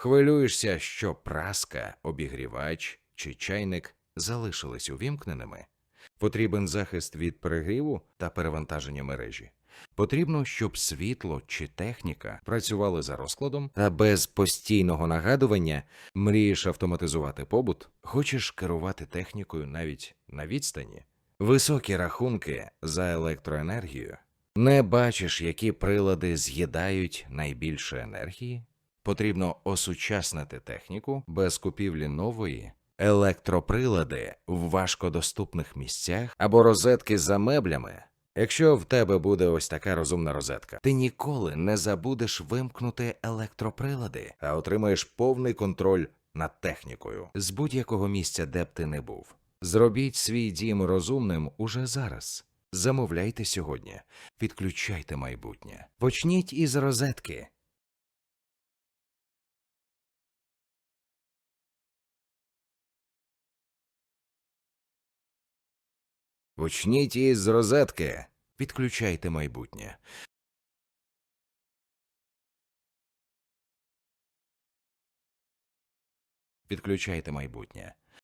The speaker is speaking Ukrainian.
Хвилюєшся, що праска, обігрівач чи чайник залишились увімкненими. Потрібен захист від перегріву та перевантаження мережі. Потрібно, щоб світло чи техніка працювали за розкладом, та без постійного нагадування мрієш автоматизувати побут, хочеш керувати технікою навіть на відстані. Високі рахунки за електроенергію. Не бачиш, які прилади з'їдають найбільше енергії? Потрібно осучаснити техніку без купівлі нової, електроприлади в важкодоступних місцях або розетки за меблями. Якщо в тебе буде ось така розумна розетка, ти ніколи не забудеш вимкнути електроприлади, а отримаєш повний контроль над технікою з будь-якого місця, де б ти не був. Зробіть свій дім розумним уже зараз. Замовляйте сьогодні, підключайте майбутнє. Почніть із розетки. Почніть із розетки. Підключайте майбутнє. Підключайте майбутнє.